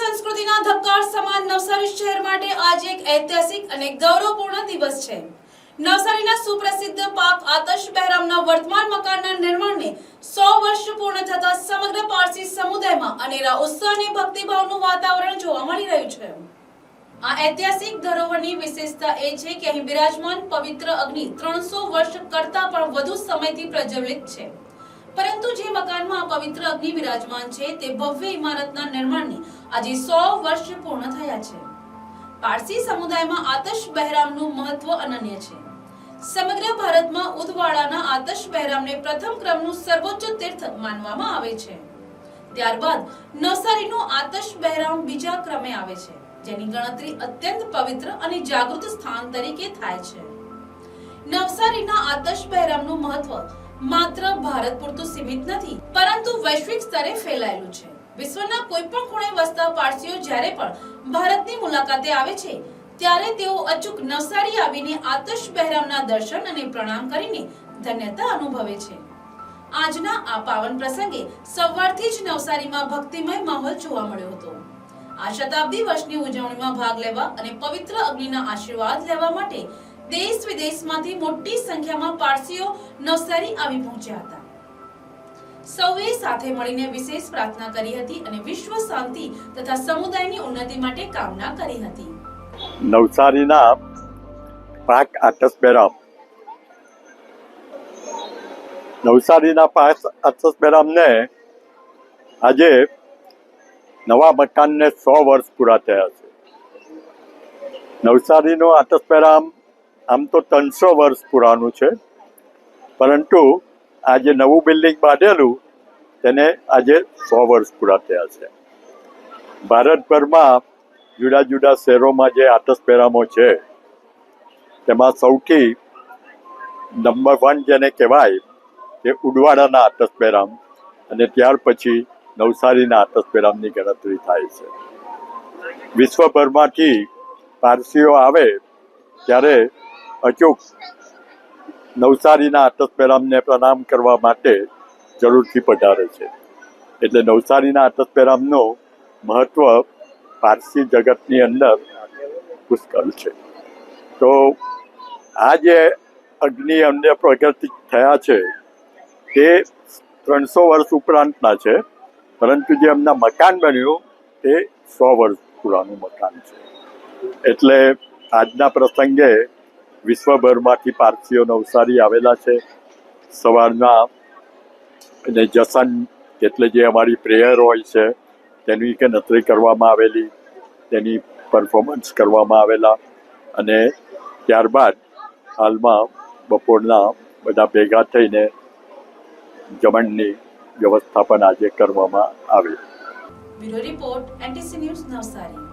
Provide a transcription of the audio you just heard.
સંસ્કૃતિના ધબકાર સમાન નવસારી શહેર માટે આજે એક ઐતિહાસિક અને ગૌરવપૂર્ણ દિવસ છે. નવસારીના સુપ્રસિદ્ધ પાક આતશ બહેરામના વર્તમાન મકાનના નિર્માણને સો વર્ષ પૂર્ણ થતા સમગ્ર પારસી સમુદાયમાં અનેરા ઉત્સાહ અને ભક્તિભાવનું વાતાવરણ જોવા મળી રહ્યું છે. આ ઐતિહાસિક ધરોહરની વિશેષતા એ છે કે અહીં બિરાજમાન પવિત્ર અગ્નિ ત્રણસો વર્ષ કરતા પણ વધુ સમયથી પ્રજ્વલિત છે. પરંતુ જે મકાનમાં પવિત્ર અગ્નિ વિરાજમાન છે, તે ભવ્ય ઇમારતના નિર્માણને આજે 100 વર્ષ પૂર્ણ થયા છે. પારસી સમુદાયમાં આતશ બહેરામનું મહત્વ અનન્ય છે. સમગ્ર ભારતમાં ઉદવાડાના આતશ બહેરામને પ્રથમ ક્રમનું સર્વોચ્ચ તીર્થ માનવામાં આવે છે. ત્યારબાદ નવસારીનું આતશ બહેરામ બીજા ક્રમે આવે છે, જેની ગણતરી અત્યંત પવિત્ર અને જાગૃત સ્થાન તરીકે થાય છે. નવસારીના આતશ બહેરામનું મહત્વ માત્ર ભારત પૂરતું સીમિત નથી, પરંતુ વૈશ્વિક સ્તરે ફેલાયેલું છે. વિશ્વના કોઈ પણ ખૂણે વસતા પારસીઓ જ્યારે પણ ભારતની મુલાકાતે આવે છે, ત્યારે તેઓ અચૂક નવસારી આવીને આતશ બહેરામના દર્શન અને પ્રણામ કરીને ધન્યતા અનુભવે છે. આજના આ પાવન પ્રસંગે સવારથી જ નવસારીમાં ભક્તિમય માહોલ જોવા મળ્યો હતો. આ શતાબ્દી વર્ષની ઉજવણીમાં ભાગ લેવા અને પવિત્ર અગ્નિના આશીર્વાદ લેવા માટે દેશ વિદેશમાંથી મોટી સંખ્યામાં પારસીઓ નવસારી આવી પહોંચ્યા હતા. સૌએ સાથે મળીને વિશેષ પ્રાર્થના કરી હતી અને વિશ્વ શાંતિ તથા સમુદાયની ઉન્નતિ માટે કામના કરી હતી. નવસારીના પાક બેરામ. નવસારીના પાક આતસ બેરામને આજે નવા મકાનને સો વર્ષ પૂરા થયા છે. નવસારીનો બેરામ આમ તો ત્રણસો વર્ષ પુરાનું છે. પરંતુ આ જે નવું બિલ્ડિંગ બાંધેલું, તેને આજે સો વર્ષ પૂરા થયા છે. ભારતભરમાં જુદા જુદા શહેરોમાં જે આતસપેરામો છે, તેમાં સૌથી નંબર વન જેને કહેવાય તે ઉડવાડાના આતસપેરામ અને ત્યાર પછી નવસારીના આતસપેરામની ગણતરી થાય છે. વિશ્વભરમાંથી પારસીઓ આવે ત્યારે અચૂક નવસારીના આતશપેરામને પ્રણામ કરવા માટે જરૂરથી પધારે છે. એટલે નવસારીના આતશપેરામનું મહત્વ પારસી જગતની અંદર પુષ્કળ છે. તો આ જે અગ્નિ અન્ય પ્રગતિ થયા છે તે ત્રણસો વર્ષ ઉપરાંતના છે, પરંતુ જે એમના મકાન બન્યું તે સો વર્ષ પુરાનું મકાન છે. એટલે આજના પ્રસંગે વિશ્વભરમાંથી પારસીઓ નવસારી આવેલા છે. સવારના અને જસન એટલે જે અમારી પ્રેયર હોય છે, તેની કે નતરી કરવામાં આવેલી, તેની પરફોર્મન્સ કરવામાં આવેલા અને ત્યારબાદ હાલમાં બપોરના બધા ભેગા થઈને જમણની વ્યવસ્થા પણ આજે કરવામાં આવી. Bureau report, NTC news Navsari.